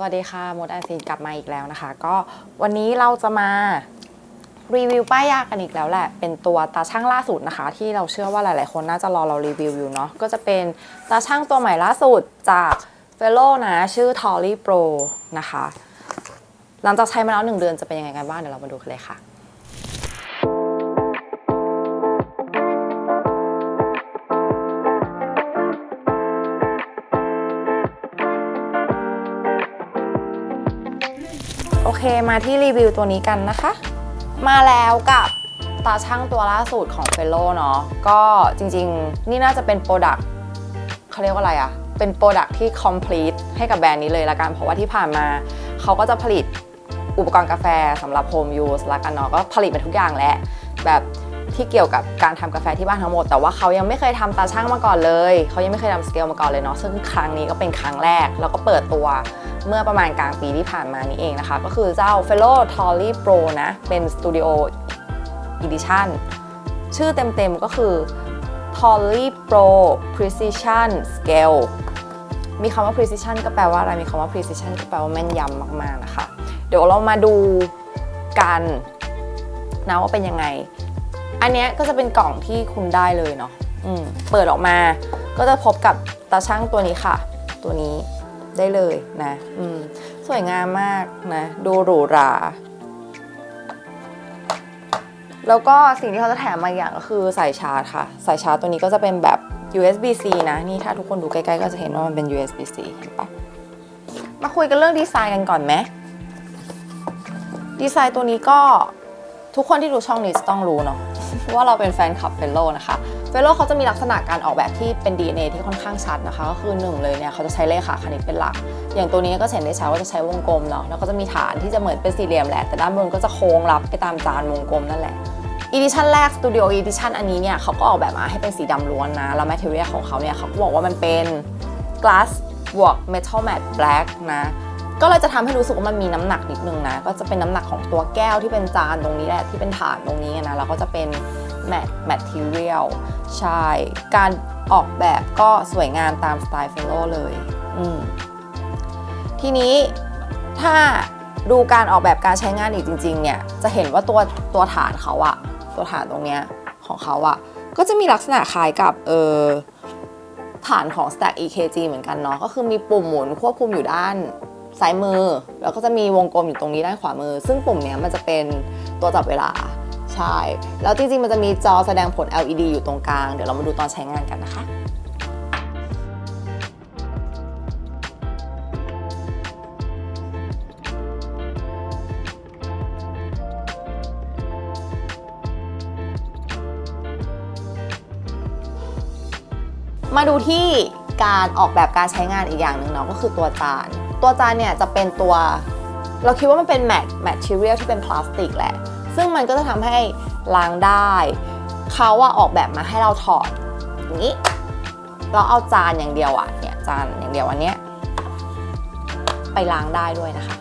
สวัสดีค่ะมดแอนซีนกลับมาอีกแล้วนะคะ ก็วันนี้เราจะมารีวิวป้ายยากันอีกแล้วแหละ เป็นตัวตาช่างล่าสุดนะคะ ที่เราเชื่อว่าหลาย ๆ คนน่าจะรอเรารีวิวอยู่เนาะก็จะเป็นตาช่างตัวใหม่ล่าสุดจากเฟลโลนะ ชื่อ t o l l y Pro นะคะ หลังจากใช้มาแล้วหนึ่งเดือนจะเป็นยังไงกันบ้างเดี๋ยวเรามาดูกันเลยค่ะ โอเคมาที่รีวิวตัวนี้กันนะคะ มาแล้วกับตาช่างตัวล่าสุดของเฟลโลเนาะก็จริงๆ นี่น่าจะเป็นโปรดักต์เขาเรียกว่าอะไรอะเป็นโปรดักต์ที่ complete ให้กับแบรนด์นี้เลยละกัน เพราะว่าที่ผ่านมาเขาก็จะผลิตอุปกรณ์กาแฟสำหรับ home use ละกันเนาะก็ผลิตมาทุกอย่างแหละแบบที่เกี่ยวกับการทำกาแฟที่บ้านทั้งหมด แต่ว่าเขายังไม่เคยทำตาช่างมาก่อนเลย เขายังไม่เคยทำสเกลมาก่อนเลยเนาะซึ่งครั้งนี้ก็เป็นครั้งแรก แล้วก็เปิดตัว เมื่อประมาณกลางปีที่ผ่านมานี้เองนะคะ ก็คือเจ้า Fellow t o l l y Pro นะ เป็น Studio Edition ชื่อเต็มๆก็คือ t o l l y Pro Precision Scale มีคำว่า precision ก็แปลว่าอะไร มีคำว่า precision ก็แปลว่าแม่นยำมากๆนะคะ เดี๋ยวเรามาดูกันนะว่าเป็นยังไง อันเนี้ยก็จะเป็นกล่องที่คุณได้เลยเนาะเปิดออกมาก็จะพบกับตาช่างตัวนี้ค่ะ ตัวนี้ ได้เลยนะอืมสวยงามมากนะดูหรูหรา แล้วก็สิ่งที่เขาจะแถมมาอีกอย่างก็คือสายชาร์จค่ะ สายชาร์จตัวนี้ก็จะเป็นแบบ USB-C นะ นี่ถ้าทุกคนดูใกล้ๆ ก็จะเห็นว่ามันเป็น USB-C เห็นปะมาคุยกันเรื่องดีไซน์กันก่อนไหมดีไซน์ตัวนี้ก็ทุกคนที่ดูช่องนี้จะต้องรู้เนาะ ว่าเราเป็นแฟนคลับเฟลโลนะคะ เฟลโลเขาจะมีลักษณะการออกแบบที่เป็น DNA ที่ค่อนข้างชัดนะคะ ก็คือหนึ่งเลยเนี่ยเขาจะใช้เลขาคณิตเป็นหลัก อย่างตัวนี้ก็เห็นได้ชัดว่าจะใช้วงกลมเนาะ แล้วก็จะมีฐานที่จะเหมือนเป็นสี่เหลี่ยมแหละ แต่ด้านบนก็จะโค้งรับไปตามจานวงกลมนั่นแหละอีดิชันแรก Studio Edition อันนี้เนี่ยเขาก็ออกแบบมาให้เป็นสีดำล้วนนะ แล้ว material ของเขาเนี่ยเขาก็บอกว่ามันเป็น glass บวก metal matte black นะ ก็เลยจะทำให้รู้สึกว่ามันมีน้ำหนักนิดนึงนะ ก็จะเป็นน้ำหนักของตัวแก้วที่เป็นจานตรงนี้แหละที่เป็นฐานตรงนี้นะ แล้วก็จะเป็น matte material ใช่ การออกแบบก็สวยงามตามสไตล์เฟลโลเลย อืม ทีนี้ถ้าดูการออกแบบการใช้งานอีกจริง ๆ เนี่ย จะเห็นว่าตัวตัวฐานเขาอะตัวฐานตรงเนี้ยของเขาอะก็จะมีลักษณะคล้ายกับเออฐานของ Stack EKG เหมือนกันเนาะ ก็คือมีปุ่มหมุนควบคุมอยู่ด้าน ซ้ายมือ แล้วก็จะมีวงกลมอยู่ตรงนี้ด้านขวามือ ซึ่งปุ่มเนี้ยมันจะเป็นตัวจับเวลาใช่ แล้วจริงๆมันจะมีจอแสดงผล LED อยู่ตรงกลาง เดี๋ยวเรามาดูตอนใช้งานกันนะคะมาดูที่การออกแบบการใช้งานอีกอย่างหนึ่งเนาะก็คือตัวจาน ตัวจานเนี่ยจะเป็นตัว เราคิดว่ามันเป็นแมทแมทเทียลที่เป็นพลาสติกแหละ ซึ่งมันก็จะทำให้ล้างได้เขาอะออกแบบมาให้เราถอดอย่างนี้ เราเอาจานอย่างเดียวอะเนี่ยจานอย่างเดียวอันเนี้ยไปล้างได้ด้วยนะคะ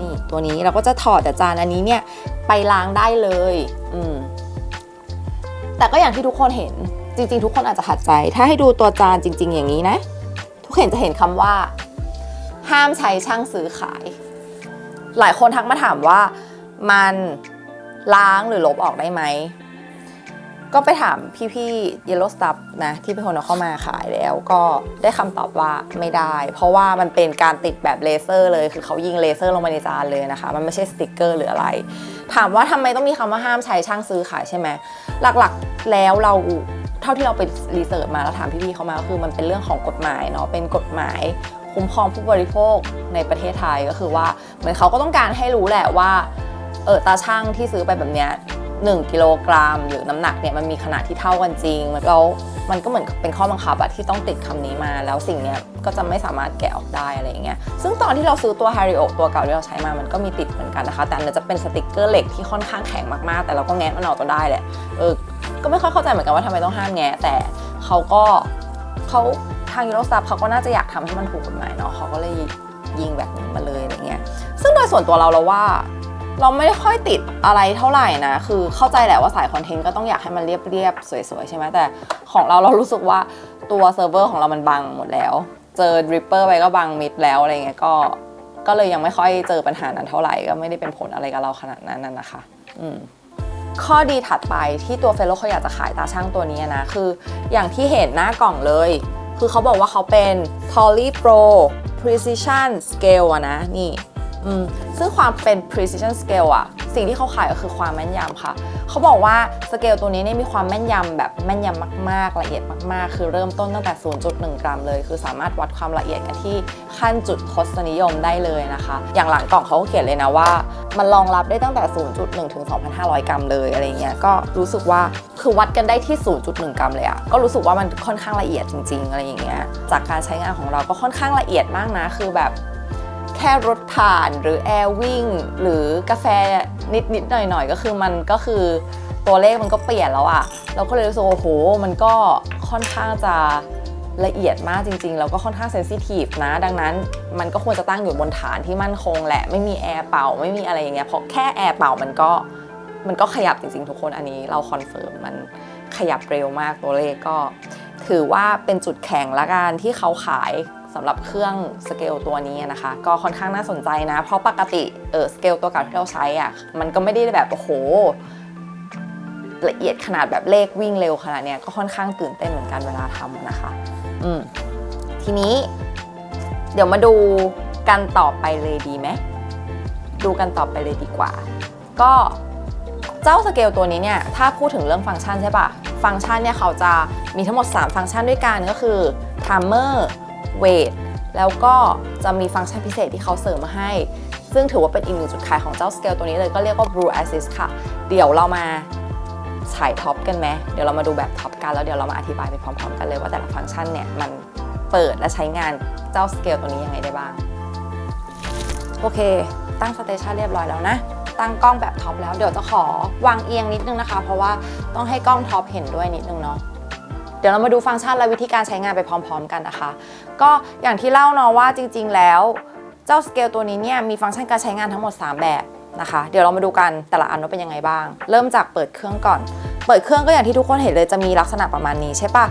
นี่ตัวนี้เราก็จะถอดแต่จานอันนี้เนี่ยไปล้างได้เลย อืมแต่ก็อย่างที่ทุกคนเห็นจริง ๆ ทุกคนอาจจะขัดใจ ถ้าให้ดูตัวจานจริง ๆ อย่างนี้นะ ทุกคนจะเห็นคำว่า ห้ามใช้ช่างซื้อขาย หลายคนทักมาถามว่ามันล้างหรือลบออกได้ไหม ก็ไปถามพี่ๆ Yellow Stuff นะ ที่เป็นคนเอาเข้ามาขายแล้วก็ได้คำตอบว่าไม่ได้ เพราะว่ามันเป็นการติดแบบเลเซอร์เลย คือเขายิงเลเซอร์ลงไปในจานเลยนะคะ มันไม่ใช่สติกเกอร์หรืออะไร ถามว่าทำไมต้องมีคำว่าห้ามใช้ช่างซื้อขายใช่ไหมหลักๆแล้วเราเท่าที่เราไปรีเสิร์ชมาแล้วถามพี่ๆเขามาคือมันเป็นเรื่องของกฎหมายเนาะเป็นกฎหมาย คุ้มครองผู้บริโภคในประเทศไทยก็คือว่าเหมือนเขาก็ต้องการให้รู้แหละว่าเออตาช่างที่ซื้อไปแบบเนี้ย1กิโลกรัมหรือน้ำหนักเนี่ยมันมีขนาดที่เท่ากันจริงแล้วมันก็เหมือนเป็นข้อบังคับอะที่ต้องติดคำนี้มา แล้วสิ่งเนี้ยก็จะไม่สามารถแกะออกได้อะไรอย่างเงี้ยซึ่งตอนที่เราซื้อตัว h a r r i o ตัวเก่าที่เราใช้มามันก็มีติดเหมือนกันนะคะ แต่อันนั้จะเป็นสติกเกอร์เหล็กที่ค่อนข้างแข็งมากๆ แต่เราก็แงะมันออกตัวได้แหละเออก็ไม่ค่อยเข้าใจเหมือนกันว่าทำไมต้องห้ามแงะแต่เขาก็ เขาทางยูโรสตาร์เขาก็น่าจะอยากทำให้มันถูกกฎหมายเนาะเขาก็เลยยิงแบบนี้มาเลยอะไรเงี้ยซึ่งโดยส่วนตัวเราเราว่า เราไม่ได้ค่อยติดอะไรเท่าไหร่นะ คือเข้าใจแหละว่าสายคอนเทนต์ก็ต้องอยากให้มันเรียบๆ สวยๆ ใช่ไหมแต่ของเราเรารู้สึกว่าตัวเซิร์ฟเวอร์ของเรามันบังหมดแล้ว เจอดริปเปอร์ไปก็บังมิดแล้วอะไรเงี้ยก็ก็เลยยังไม่ค่อยเจอปัญหานั้นเท่าไหร่ก็ไม่ได้เป็นผลอะไรกับเราขนาดนั้นน่ะนะคะ อืม ข้อดีถัดไปที่ตัวเฟลโลเขาอยากจะขายตาช่างตัวนี้นะ คืออย่างที่เห็นหน้ากล่องเลย คือเขาบอกว่าเขาเป็น Poly Pro Precision Scale นะนี่ ซึ่งความเป็น Precision Scale อะสิ่งที่เขาขายก็คือความแม่นยำค่ะ เขาบอกว่าสเกลตัวนี้เนี่ยมีความแม่นยำแบบแม่นยำมากๆ ละเอียดมากๆ คือเริ่มต้นตั้งแต่ 0.1 กรัมเลย คือสามารถวัดความละเอียดกันที่ขั้นจุดทศนิยมได้เลยนะคะ อย่างหลังกล่องเขาก็เขียนเลยนะว่า มันรองรับได้ตั้งแต่ 0.1 ถึง 2,500 กรัมเลยอะไรเงี้ย ก็รู้สึกว่าคือวัดกันได้ที่ 0.1 กรัมเลยอะก็รู้สึกว่ามันค่อนข้างละเอียดจริง ๆ อะไรอย่างเงี้ย จากการใช้งานของเราก็ค่อนข้างละเอียดมากนะ คือแบบ แค่รถผ่านหรือแอร์วิ่งหรือกาแฟนิดนิดๆหน่อยหน่อยๆก็คือมันก็คือตัวเลขมันก็เปลี่ยนแล้วอะเราก็เลยรู้สึกโอ้โห มันก็ค่อนข้างจะละเอียดมากจริงๆ แล้วก็ค่อนข้างเซนซิทีฟนะ ดังนั้นมันก็ควรจะตั้งอยู่บนฐานที่มั่นคงแหละ ไม่มีแอร์เป่า ไม่มีอะไรอย่างเงี้ย เพราะแค่แอร์เป่ามันก็มันก็ขยับจริงๆ ทุกคนอันนี้เราคอนเฟิร์มมันขยับเร็วมากตัวเลขก็ ถือว่าเป็นจุดแข็งละกันที่เขาขายสำหรับเครื่องสเกลตัวนี้นะคะ ก็ค่อนข้างน่าสนใจนะ เพราะปกติเออสเกลตัวเก่าที่เราใช้อะ่ะมันก็ไม่ได้แบบโอ้โหละเอียดขนาดแบบเลขวิ่งเร็วขนาดเนี้ยก็ค่อนข้างตื่นเต้นเหมือนกันเวลาทำนะคะ อืมทีนี้เดี๋ยวมาดูกันต่อไปเลยดีไหมดูกันต่อไปเลยดีกว่า ก็เจ้าสเกลตัวนี้เนี่ยถ้าพูดถึงเรื่องฟังก์ชันใช่ปะฟังก์ชันเนี่ยเขาจะมีทั้งหมด 3 ฟังก์ชันด้วยกันก็คือ timer weight แล้วก็จะมีฟังก์ชันพิเศษที่เขาเสริมมาให้ ซึ่งถือว่าเป็นอีกหนึ่งจุดขายของเจ้าสเกลตัวนี้เลยก็เรียกว่า Blue Assist ค่ะ เดี๋ยวเรามาฉายท็อปกันไหมเดี๋ยวเรามาดูแบบท็อปกัน แล้วเดี๋ยวเรามาอธิบายไปพร้อมๆกันเลยว่าแต่ละฟังก์ชันเนี่ยมันเปิดและใช้งานเจ้าสเกลตัวนี้ยังไงได้บ้าง โอเค ตั้งสเตชันเรียบร้อยแล้วนะ ตั้งกล้องแบบท็อปแล้วเดี๋ยวจะขอวางเอียงนิดนึงนะคะ เพราะว่าต้องให้กล้องท็อปเห็นด้วยนิดนึงเนาะ ดี๋ยวเรามาดูฟังก์ชันและวิธีการใช้งานไปพร้อม ๆ กันนะคะ ก็อย่างที่เล่าเนาะว่าจริง ๆ แล้ว เจ้าสเกลตัวนี้เนี่ยมีฟังก์ชันการใช้งานทั้งหมด 3 แบบนะคะ เดี๋ยวเรามาดูกันแต่ละอันว่าเป็นยังไงบ้าง เริ่มจากเปิดเครื่องก่อน เปิดเครื่องก็อย่างที่ทุกคนเห็นเลยจะมีลักษณะประมาณนี้ใช่ปะ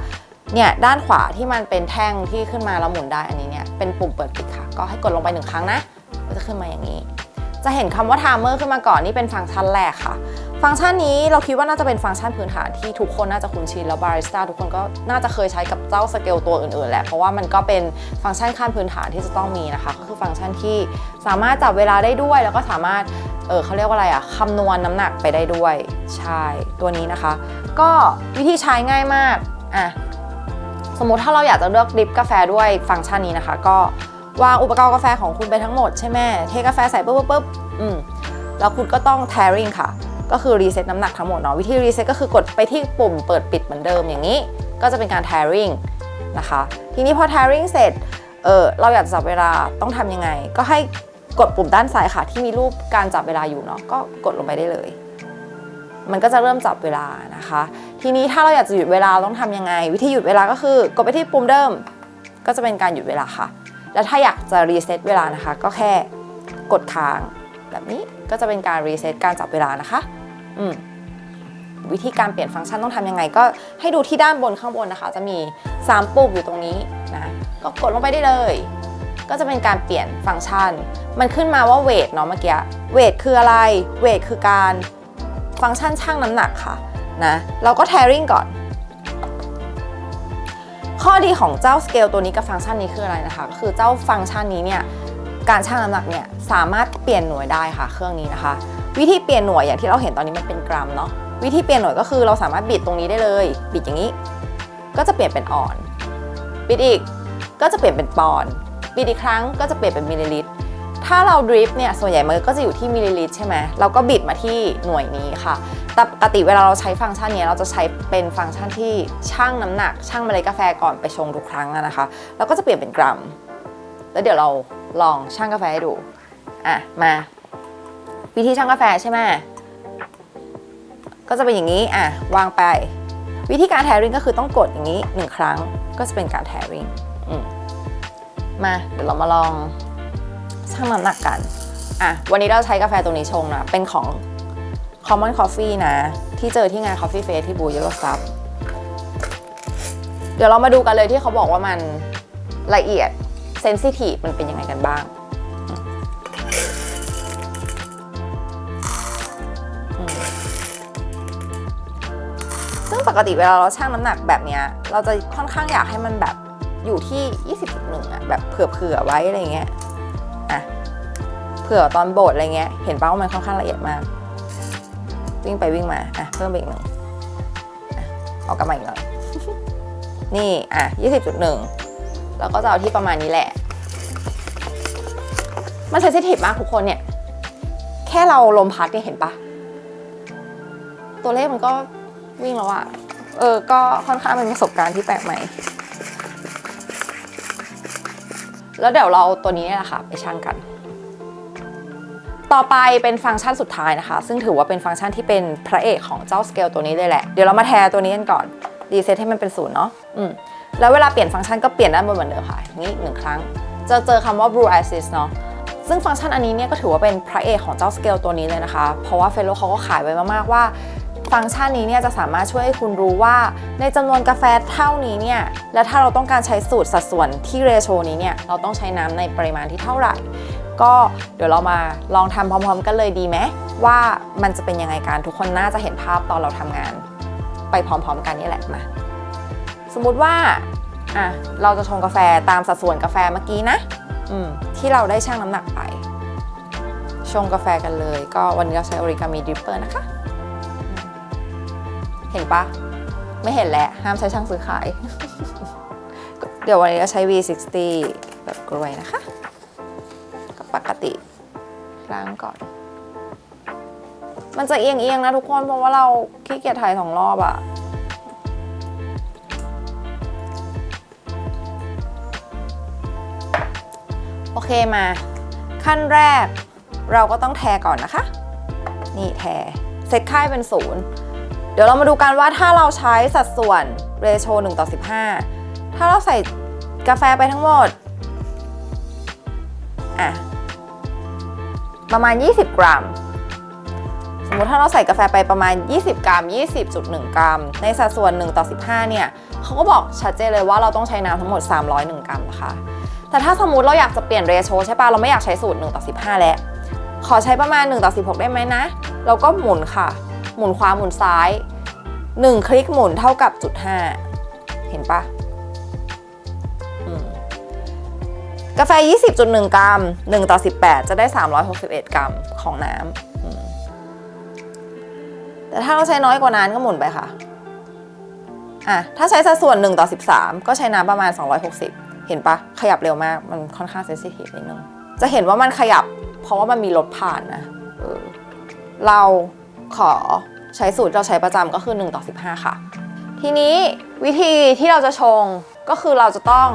เนี่ยด้านขวาที่มันเป็นแท่งที่ขึ้นมาแล้วหมุนได้อันนี้เนี่ยเป็นปุ่มเปิดปิดค่ะ ก็ให้กดลงไปหนึ่งครั้งนะก็จะขึ้นมาอย่างนี้ จะเห็นคำว่า timer ขึ้นมาก่อนนี่เป็นฟังก์ชันแรกค่ะ ฟังก์ชันนี้เราคิดว่าน่าจะเป็นฟังก์ชันพื้นฐานที่ทุกคนน่าจะคุ้นชินแล้วบาริสต้าทุกคนก็น่าจะเคยใช้กับเจ้าสเกลตัวอื่นๆแหละเพราะว่ามันก็เป็นฟังก์ชันขั้นพื้นฐานที่จะต้องมีนะคะ ก็คือฟังก์ชันที่สามารถจับเวลาได้ด้วย แล้วก็สามารถเออเขาเรียกว่าอะไรอะคำนวณน้ำหนักไปได้ด้วยใช่ตัวนี้นะคะ ก็วิธีใช้ง่ายมากอะสมมติถ้าเราอยากจะเลือกดริปกาแฟด้วยฟังก์ชันนี้นะคะ ก็วางอุปกรณ์กาแฟของคุณไปทั้งหมดใช่ไหมเทกาแฟใส่ปุ๊บปุ๊บปุ๊บอืมแล้วคุณก็ต้อง tearing ค่ะ ก็คือรีเซ็ตน้ำหนักทั้งหมดเนาะวิธีรีเซ็ตก็คือกดไปที่ปุ่มเปิดปิดเหมือนเดิมอย่างนี้ ก็จะเป็นการ tearing นะคะ ทีนี้พอ tearing เสร็จเออเราอยากจับเวลาต้องทำยังไง ก็ให้กดปุ่มด้านซ้ายค่ะ ที่มีรูปการจับเวลาอยู่เนาะก็กดลงไปได้เลย มันก็จะเริ่มจับเวลานะคะ ทีนี้ถ้าเราอยากจะหยุดเวลาต้องทำยังไง วิธีหยุดเวลาก็คือกดไปที่ปุ่มเดิม ก็จะเป็นการหยุดเวลาค่ะ แล้วถ้าอยากจะรีเซ็ตเวลานะคะ ก็แค่กดค้างแบบนี้ก็จะเป็นการรีเซ็ตการจับเวลานะคะ วิธีการเปลี่ยนฟังก์ชันต้องทำยังไง ก็ให้ดูที่ด้านบนข้างบนนะคะ จะมี 3 ปุ่มอยู่ตรงนี้นะก็กดลงไปได้เลย ก็จะเป็นการเปลี่ยนฟังก์ชัน มันขึ้นมาว่าเวทเนาะเมื่อกี้เวทคืออะไรเวทคือการฟังก์ชันชั่งน้ำหนักค่ะนะเราก็ tearing ก่อน ข้อดีของเจ้าสเกลตัวนี้กับฟังก์ชันนี้คืออะไรนะคะ ก็คือเจ้าฟังก์ชันนี้เนี่ยการชั่งน้ำหนักเนี่ยสามารถเปลี่ยนหน่วยได้ค่ะเครื่องนี้นะคะ วิธีเปลี่ยนหน่วยอย่างที่เราเห็นตอนนี้มันเป็นกรัมเนาะวิธีเปลี่ยนหน่วยก็คือเราสามารถบิดตรงนี้ได้เลย บิดอย่างนี้ ก็จะเปลี่ยนเป็นออน บิดอีกก็จะเปลี่ยนเป็นปอนบิดอีกครั้งก็จะเปลี่ยนเป็นมิลลิลิตรถ้าเราดริฟเนี่ยส่วนใหญ่มันก็จะอยู่ที่มิลลิลิตรใช่ไหมเราก็บิดมาที่หน่วยนี้ค่ะแต่ปกติเวลาเราใช้ฟังก์ชันนี้เราจะใช้เป็นฟังก์ชันที่ชั่งน้ำหนักชั่งเมล็ดกาแฟก่อนไปชงทุกครั้งนะคะแล้วก็จะเปลี่ยนเป็นกรัม แล้วเดี๋ยวเราลองชั่งกาแฟให้ดูอะมา วิธีชั่งกาแฟใช่ไหมก็จะเป็นอย่างนี้อะวางไป วิธีการแทริงก็คือต้องกดอย่างนี้หนึ่งครั้งก็จะเป็นการแทริงมมาเดี๋ยวเรามาลองชั่งน้ำหนักกันอะวันนี้เราใช้กาแฟตัวนี้ชงนะเป็นของ Common Coffee นะ ที่เจอที่งาน Coffee Face ที่บูยอร์ซับเดี๋ยวเรามาดูกันเลยที่เขาบอกว่ามันละเอียดเซนซิทีฟมันเป็นยังไงกันบ้าง กติเวลาเราชั่งน้ำหนักแบบเนี้ยเราจะค่อนข้างอยากให้มันแบบอยู่ที่ 20.1อะแบบเผื่อๆไว้อะไรเงี้ยอะเผื่อตอนโบดอะไรเงี้ยเห็นป่าว่ามันค่อนข้างละเอียดมาก วิ่งไปวิ่งมาอะเพิ่มไปอีกหนึ่งอะเอากลับมาอีกหน่อยนี่อะ20.1แล้วก็จะเอาที่ประมาณนี้แหละมันเซนซิทีฟมากทุกคนเนี่ย แค่เราลมพัดเนี่ยเห็นปะตัวเลขมันก็วิ่งแล้วอะ เออก็ค่อนข้างเป็นประสบการณ์ที่แปลกใหม่ แล้วเดี๋ยวเราเอาตัวนี้นี่แหละค่ะไปชั่งกัน ต่อไปเป็นฟังก์ชันสุดท้ายนะคะ ซึ่งถือว่าเป็นฟังก์ชันที่เป็นพระเอกของเจ้าสเกลตัวนี้เลยแหละ เดี๋ยวเรามาแทนตัวนี้กันก่อนรีเซ็ตให้มันเป็นศูนย์เนาะอืมแล้วเวลาเปลี่ยนฟังก์ชันก็เปลี่ยนด้านบนเหมือนเดิมค่ะนี้อีกหนึ่งครั้ง จะเจอคำว่า blue assist เนาะซึ่งฟังก์ชันอันนี้เนี่ยก็ถือว่าเป็นพระเอกของเจ้าสเกลตัวนี้เลยนะคะ เพราะว่าเฟโลเขาก็ขายไว้มากๆว่า ฟังก์ชันนี้เนี่ยจะสามารถช่วยให้คุณรู้ว่า ในจำนวนกาแฟเท่านี้เนี่ยและถ้าเราต้องการใช้สูตรสัดส่วนที่เรโชนี้เนี่ยเราต้องใช้น้ำในปริมาณที่เท่าไหร่ ก็เดี๋ยวเรามาลองทำพร้อม ๆ กันเลยดีไหมว่ามันจะเป็นยังไงกันทุกคนน่าจะเห็นภาพตอนเราทำงาน ไปพร้อม ๆ กันนี่แหละมาสมมุติว่าอะเราจะชงกาแฟตามสัดส่วนกาแฟเมื่อกี้นะอืมที่เราได้ชั่งน้ำหนักไป ชงกาแฟกันเลย ก็วันนี้เราใช้ออริกามิดริปเปอร์นะคะ เห็นปะไม่เห็นแหละ ห้ามใช้ช่างซื้อขาย เดี๋ยววันนี้เราใช้ V60 แบบกรวยนะคะ ก็ปกติล้างก่อน มันจะเอียงเอียงๆนะทุกคน เพราะว่าเราขี้เกียจถ่ายสองรอบอะโอเคมา ขั้นแรกเราก็ต้องแทก่อนนะคะ นี่แทเซตค่ายเป็นศูนย์ เดี๋ยวเรามาดูกันว่าถ้าเราใช้สัดส่วนเรโช1ต่อ 15 ถ้าเราใส่กาแฟไปทั้งหมดอะประมาณ 20 กรัม สมมติถ้าเราใส่กาแฟไปประมาณ 20 กรัม 20.1 กรัม ในสัดส่วน 1 ต่อ 15 เนี่ยเขาก็บอกชัดเจนเลยว่าเราต้องใช้น้ำทั้งหมด 301 กรัมนะคะ แต่ถ้าสมมติเราอยากจะเปลี่ยนเรโชใช่ปะเราไม่อยากใช้สูตร 1 ต่อ 15 แล้ว ขอใช้ประมาณ 1 ต่อ 16 ได้ไหมนะ เราก็หมุนค่ะ หมุนขวาหมุนซ้าย 1 คลิกหมุนเท่ากับจุด5เห็นปะกาแฟ 20.1 กรัม 1 ต่อ 18 จะได้ 361 กรัมของน้ำแต่ถ้าเราใช้น้อยกว่านั้นก็หมุนไปค่ะอะถ้าใช้สัดส่วน 1 ต่อ 13 ก็ใช้น้ำประมาณ 260 เห็นปะขยับเร็วมาก มันค่อนข้างเซนซิทีฟนิดนึง จะเห็นว่ามันขยับ เพราะว่ามันมีรถผ่านนะเออเรา ขอใช้สูตรเราใช้ประจำก็คือ 1 ต่อ 15 ค่ะ ทีนี้วิธีที่เราจะชงก็คือเราจะต้อง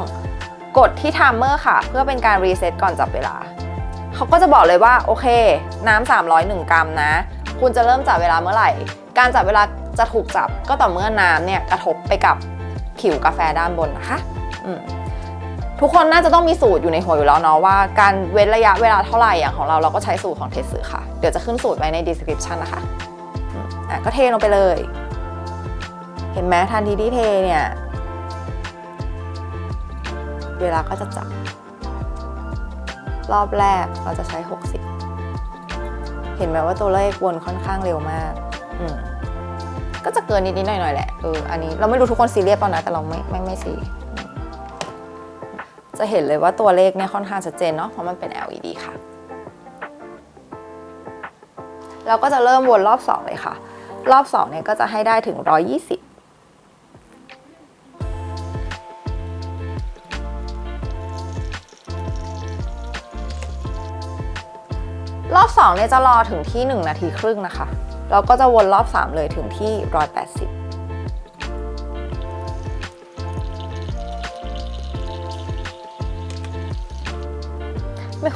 กดที่ไทม์เมอร์ค่ะ เพื่อเป็นการรีเซ็ตก่อนจับเวลา เขาก็จะบอกเลยว่า โอเค น้ำ301 กรัมนะ คุณจะเริ่มจับเวลาเมื่อไหร่ การจับเวลาจะถูกจับก็ต่อเมื่อน้ำเนี่ยกระทบไปกับผิวกาแฟด้านบนนะคะ อืม ทุกคนน่าจะต้องมีสูตรอยู่ในหัวอยู่แล้วเนาะว่าการเว้นระยะเวลาเท่าไหร่อย่างของเราเราก็ใช้สูตรของเทสสื่อค่ะ เดี๋ยวจะขึ้นสูตรไว้ใน description นะคะอะก็เทลงไปเลย เห็นไหมทันทีที่เทเนี่ยเวลาก็จะจับ รอบแรกเราจะใช้ 60 เห็นไหมว่าตัวเลขวนค่อนข้างเร็วมากอืมก็จะเกินนิดๆหน่อยๆแหละเอออันนี้เราไม่รู้ทุกคนซีเรียสเปล่านะแต่เราไม่ไม่ไม่ซีอืม จะเห็นเลยว่าตัวเลขเนี่ยค่อนข้างชัดเจนเนาะเพราะมันเป็น LED ค่ะ เราก็จะเริ่มวนรอบ 2 เลยค่ะ รอบ2เนี่ยก็จะให้ได้ถึง 120รอบ2เนี่ยจะรอถึงที่ 1 นาทีครึ่งนะคะ เราก็จะวนรอบ 3 เลยถึงที่ 180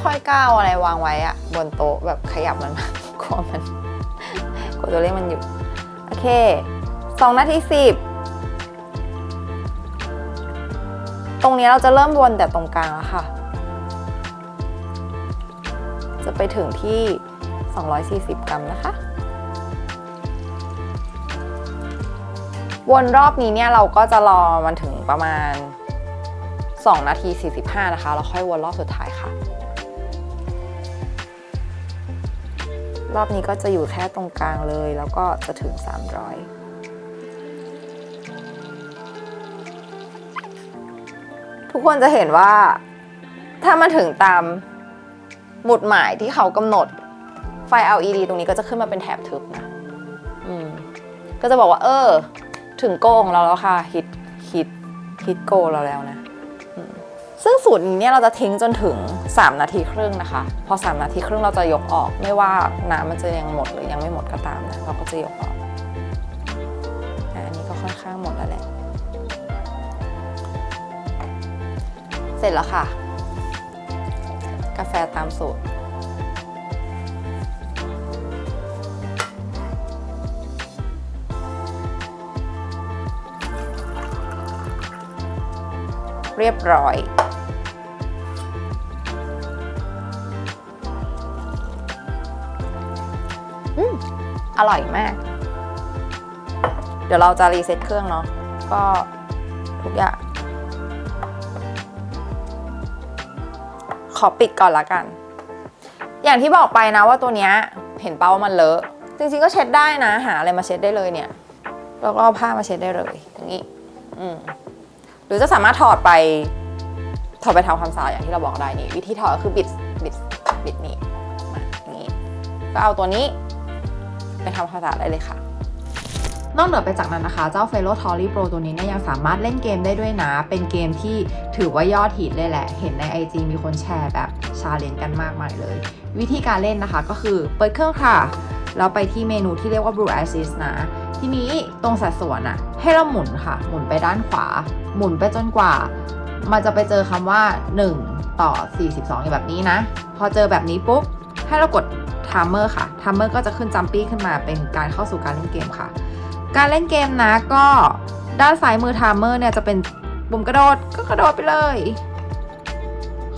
ค่อยก้าวอะไรวางไว้อะบนโต๊ะแบบขยับมันมากลัวมันกลัวตัวเลขมันหยุดโอเค2นาที10ตรงนี้เราจะเริ่มวนแต่ตรงกลางแล้วค่ะ จะไปถึงที่ 240 กรัมนะคะ วนรอบนี้เนี่ยเราก็จะรอมันถึงประมาณ 2 นาที 45 นะคะ แล้วค่อยวนรอบสุดท้ายค่ะ รอบนี้ก็จะอยู่แค่ตรงกลางเลย แล้วก็จะถึง 300ทุกคนจะเห็นว่าถ้ามันถึงตามหมุดหมายที่เขากำหนด ไฟ LED ตรงนี้ก็จะขึ้นมาเป็นแถบทึบนะก็จะบอกว่า เออ ถึงโกของเราแล้วค่ะฮิตฮิตฮิตโกเราแล้วนะ ซึ่งสูตรนี้เนี่ยเราจะทิ้งจนถึง 3 นาทีครึ่งนะคะ พอ 3 นาทีครึ่งเราจะยกออก ไม่ว่าน้ำมันจะยังหมดหรือยังไม่หมดก็ตามนะเราก็จะยกออกอะอันนี้ก็ค่อนข้างหมดแล้วแหละ เสร็จแล้วค่ะ กาแฟตามสูตรเรียบร้อย อืมอร่อยมาก เดี๋ยวเราจะรีเซ็ตเครื่องเนาะก็ทุกอย่างขอปิดก่อนละกัน อย่างที่บอกไปนะว่าตัวเนี้ยเห็นเป้ามันเลอะจริงๆก็เช็ดได้นะ หาอะไรมาเช็ดได้เลยเนี่ยแล้วก็เอาผ้ามาเช็ดได้เลยอย่างนี้อืมหรือจะสามารถถอดไปถอดไปทำความสะอาดอย่างที่เราบอกได้นี่วิธีถอดก็คือบิดบิดบิดนี่มาอย่างนี้ก็เอาตัวนี้ ไปทำความสะอาดได้เลยค่ะนอกเหนือไปจากนั้นนะคะ เจ้า f e l o t o r y Pro ตัวนี้เนี่ยยังสามารถเล่นเกมได้ด้วยนะ เป็นเกมที่ถือว่ายอดฮิตเลยแหละ เห็นใน IG มีคนแชร์แบบชาเลนจ์กันมากมายเลย วิธีการเล่นนะคะก็คือเปิดเครื่องค่ะ แล้วไปที่เมนูที่เรียกว่า Blue Assist นะ ทีนี้ตรงสัดส่วนอะให้เราหมุนค่ะ หมุนไปด้านขวา หมุนไปจนกว่า มันจะไปเจอคำว่า 1 ต่อ 42 อย่างแบบนี้นะ พอเจอแบบนี้ปุ๊บให้เรากด Timer ค่ะ Timer ก็จะขึ้นจัมปี้ขึ้นมาเป็นการเข้าสู่การเล่นเกมค่ะ การเล่นเกมนะก็ด้านซ้ายมือ Timer เนี่ยจะเป็นปุ่มกระโดดก็กระโดดไปเลย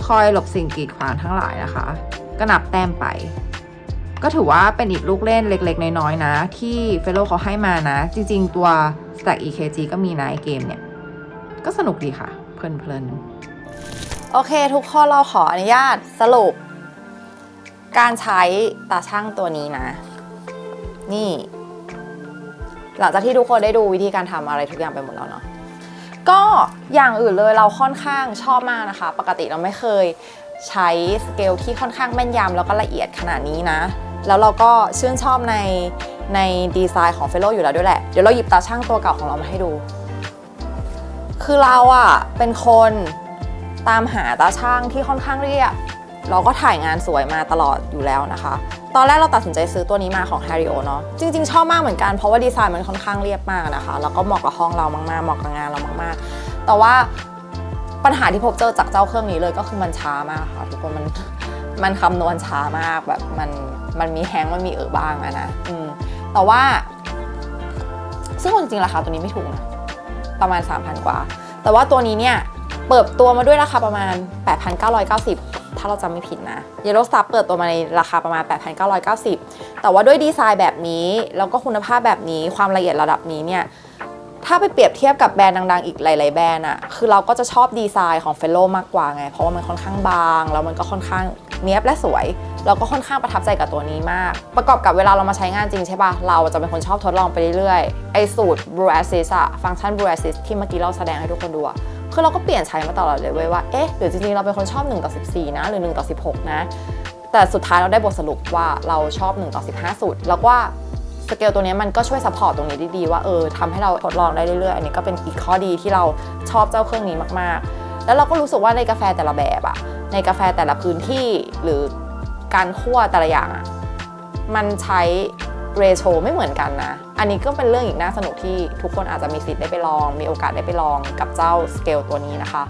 คอยหลบสิ่งกีดขวางทั้งหลายนะคะก็นับแต้มไป ก็ถือว่าเป็นอีกลูกเล่นเล็กๆ น้อยๆ นะ ที่เฟลโลเขาให้มานะ จริงๆ ตัว Stack EKG ก็มีนะไอเกมเนี่ย ก็สนุกดีค่ะ เพลินๆ โอเค ทุกคนเราขออนุญาตสรุป การใช้ตาช่างตัวนี้นะ นี่ หลังจากที่ทุกคนได้ดูวิธีการทำอะไรทุกอย่างไปหมดแล้วเนาะก็อย่างอื่นเลยเราค่อนข้างชอบมากนะคะ ปกติเราไม่เคยใช้สเกลที่ค่อนข้างแม่นยำแล้วก็ละเอียดขนาดนี้นะ แล้วเราก็ชื่นชอบในในดีไซน์ของเฟโลอยู่แล้วด้วยแหละ เดี๋ยวเราหยิบตาช่างตัวเก่าของเรามาให้ดู คือเราอะเป็นคนตามหาตาช่างที่ค่อนข้างเรียบ เราก็ถ่ายงานสวยมาตลอดอยู่แล้วนะคะ ตอนแรกเราตัดสินใจซื้อตัวนี้มาของ h a r r y o เนาะจริง ๆ ชอบมากเหมือนกันเพราะว่าดีไซน์มันค่อนข้างเรียบมากนะคะ แล้วก็เหมาะกับห้องเรามากๆเหมาะกับงานเรามากๆ แต่ว่าปัญหาที่พบเจอจากเจ้าเครื่องนี้เลยก็คือมันช้ามากค่ะทุกคนมันมันคำนวณช้ามากแบบมันมันมีแฮงมันมีเออบ้างอะนะอืมแต่ว่า ซึ่งจริงๆราคาตัวนี้ไม่ถูกนะประมาณ 3,000 กว่า แต่ว่าตัวนี้เนี่ยเปิดตัวมาด้วยราคาประมาณ 8,990 ถ้าเราจำไม่ผิดนะ Yellow Star เปิดตัวมาในราคาประมาณ 8,990 แต่ว่าด้วยดีไซน์แบบนี้ แล้วก็คุณภาพแบบนี้ความละเอียดระดับนี้เนี่ยถ้าไปเปรียบเทียบกับแบรนด์ดังๆ อีกหลาย ๆ แบรนด์อะคือเราก็จะชอบดีไซน์ของเฟลโลมากกว่าไง เพราะว่ามันค่อนข้างบาง แล้วมันก็ค่อนข้างเนี้ยบและสวย เราก็ค่อนข้างประทับใจกับตัวนี้มาก ประกอบกับเวลาเรามาใช้งานจริงใช่ปะเราจะเป็นคนชอบทดลองไปเรื่อยๆ ไอสูตร Blue Assist อะฟังก์ชัน Blue Assist ที่เมื่อกี้เราแสดงให้ทุกคนดูอะ คือเราก็เปลี่ยนใช้มาตลอดเลยเว้ยว่า เอ๊ะ หรือจริงๆ เราเป็นคนชอบ1ต่อ14 นะ หรือ1ต่อ16 นะ แต่สุดท้ายเราได้บทสรุปว่าเราชอบ1ต่อ15สูตรแล้วว่าสเกลตัวนี้มันก็ช่วยซัพพอร์ตตรงนี้ด้ดีว่าเออทำให้เราทดลองได้เรื่อยๆ อันนี้ก็เป็นอีกข้อดีที่เราชอบเจ้าเครื่องนี้มากๆ แล้วเราก็รู้สึกว่าในกาแฟแต่ละแบบอะในกาแฟแต่ละพื้นที่หรือการคั่วแต่ละอย่างอะมันใช้ เรโชไม่เหมือนกันนะ อันนี้ก็เป็นเรื่องอีกน่าสนุกที่ทุกคนอาจจะมีสิทธิ์ได้ไปลอง มีโอกาสได้ไปลองกับเจ้าสเกลตัวนี้นะคะ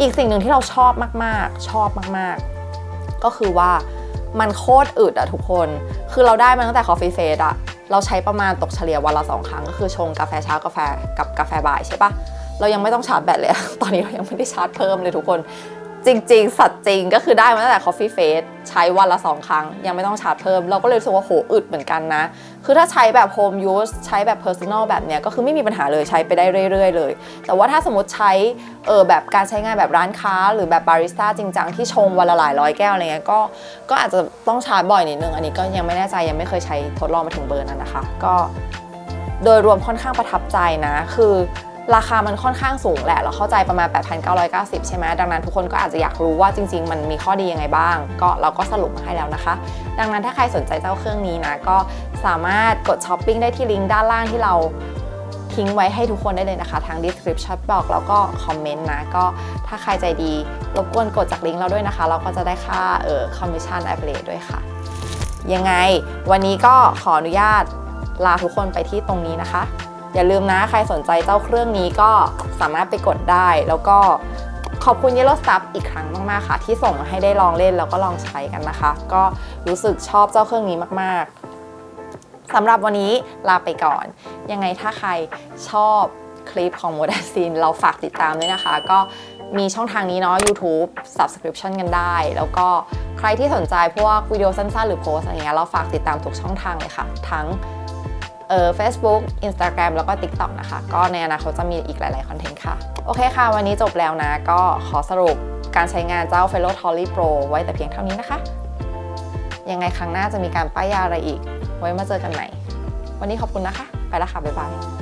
อีกสิ่งหนึ่งที่เราชอบมากๆ ชอบมากๆ ก็คือว่ามันโคตรอึดอะทุกคน คือเราได้มาตั้งแต่ Coffee Face อะเราใช้ประมาณตกเฉลี่ยวันละสองครั้ง ก็คือชงกาแฟเช้ากาแฟกับกาแฟบ่ายใช่ปะเรายังไม่ต้องชาร์จแบตเลย ตอนนี้เรายังไม่ได้ชาร์จเพิ่มเลยทุกคน จริง ๆ สัตว์จริงก็คือได้มาตั้งแต่ Coffee Face ใช้วันละ 2 ครั้ง ยังไม่ต้องชาร์จเพิ่ม เราก็เลยรู้สึกว่าโหอึดเหมือนกันนะ คือถ้าใช้แบบ Home Use ใช้แบบ Personal แบบเนี้ยก็คือไม่มีปัญหาเลยใช้ไปได้เรื่อย ๆ เลย แต่ว่าถ้าสมมติใช้เออแบบการใช้งานแบบร้านค้า หรือแบบบาริสต้าจริงจังที่ชงวันละหลายร้อยแก้วอะไรเงี้ยก็ก็อาจจะต้องชาร์จบ่อยนิดนึงอันนี้ก็ยังไม่แน่ใจยังไม่เคยใช้ทดลองมาถึงเบอร์นั้นนะคะ ก็ โดยรวมค่อนข้างประทับใจนะคือ ราคามันค่อนข้างสูงแหละ เราเข้าใจประมาณ 8,990 ใช่ไหมดังนั้นทุกคนก็อาจจะอยากรู้ว่าจริง ๆ มันมีข้อดียังไงบ้าง ก็เราก็สรุปมาให้แล้วนะคะ ดังนั้นถ้าใครสนใจเจ้าเครื่องนี้นะก็สามารถกดช้อปปิ้งได้ที่ลิงก์ด้านล่างที่เราทิ้งไว้ให้ทุกคนได้เลยนะคะ ทาง description box แล้วก็คอมเมนต์นะ ก็ถ้าใครใจดีรบกวนกดจากลิงก์เราด้วยนะคะ เราก็จะได้ค่าเอ่อ commission affiliate ด้วยค่ะ ยังไงวันนี้ก็ขออนุญาตลาทุกคนไปที่ตรงนี้นะคะ อย่าลืมนะใครสนใจเจ้าเครื่องนี้ก็สามารถไปกดได้ แล้วก็ขอบคุณ Yellow Stuff อีกครั้งมาก ๆ ค่ะ ที่ส่งมาให้ได้ลองเล่นแล้วก็ลองใช้กันนะคะ ก็รู้สึกชอบเจ้าเครื่องนี้มาก ๆสำหรับวันนี้ลาไปก่อน ยังไงถ้าใครชอบคลิปของ Modern Scene เราฝากติดตามด้วยนะคะ ก็มีช่องทางนี้เนาะ YouTube Subscription กันได้ แล้วก็ใครที่สนใจพวกวิดีโอสั้น ๆ หรือโพสอะไรเงี้ยเราฝากติดตามทุกช่องทางเลยค่ะ ทั้ง เอ่อ Facebook Instagram แล้วก็ TikTok นะคะ ก็ในอนาคตจะมีอีกหลายๆ คอนเทนต์ค่ะ โอเคค่ะ วันนี้จบแล้วนะ ก็ขอสรุปการใช้งานเจ้า f e l l o w Tolly Pro ไว้แต่เพียงเท่านี้นะคะ ยังไงครั้งหน้าจะมีการป้ายยาอะไรอีก ไว้มาเจอกันใหม่ วันนี้ขอบคุณนะคะ ไปละค่ะ บ๊ายบาย